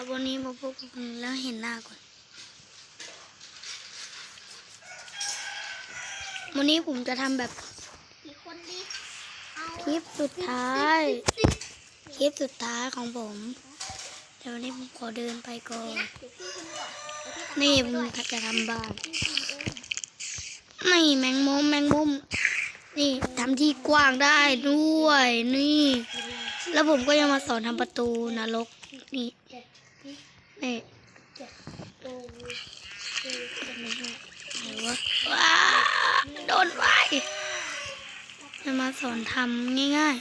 ครับวันนี้มาพบกับคุณแล้วเห็นหน้าก่อน วันนี้ผมจะทำแบบผีคนดีเอาคลิปสุดท้าย คลิปสุดท้ายของผมเดี๋ยววันนี้ผมขอเดินไปก่อน นี่ผมจะทำบ้านพี่พิมพ์เองนี่แมงมุมแมงมุมนี่ทำที่กว้างได้ด้วย นี่ แล้วผมก็ยังมาสอนทำประตูนรกนี่ นี่ตูไหนวะว้าโดนไฟจะมาสอนทำง่าย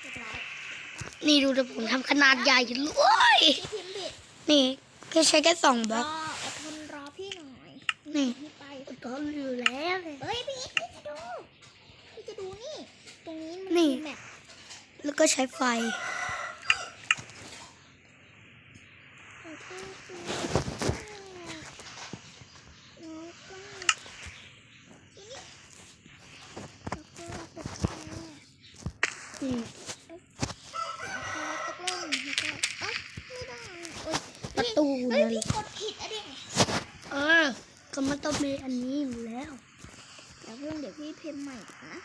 เรียบร้อยๆนี่ดูแต่ผมทำขนาดใหญ่เลยพี่พิมพ์ผิดนี่แค่ใช้แค่สองบรล็ออกอดทนรอพี่หน่อยนี่พี่ไปตอนอยู่แล้วเลยเฮ้ยพี่พี่จะดูพี่จะดูนี่ ตรงนี้มันนี่มีแมปแล้วก็ใช้ไฟ ประตูเฮ้ยนั่นพี่กดผิดอะดิเออ ก็มันต้องมีอันนี้อยู่แล้วเดี๋ยวเพิ่งเดี๋ยวพี่พิมพ์ใหม่ก่อนนะ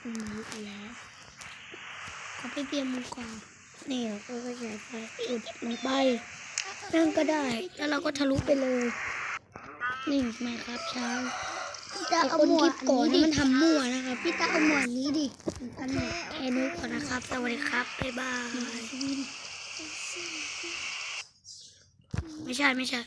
อันนี้อยู่แล้วขอไปเตรียมมือก่อนนี่เราก็ใช้ไฟอุดลงไป นั่นก็ได้ แล้วเราก็ทะลุไปเลย นี่ไม่ครับช้างพี่ตาแต่เอาคนหมวคิดดก่อนนี้ให้ดิมันทำมั่วนะครับพี่ตาเอาหมวดนี้ดิกันหมดแค่นี้ก่อนนะครับ สวัสดีครับ บ๊ายบาย ไม่ใช่ไม่ใช่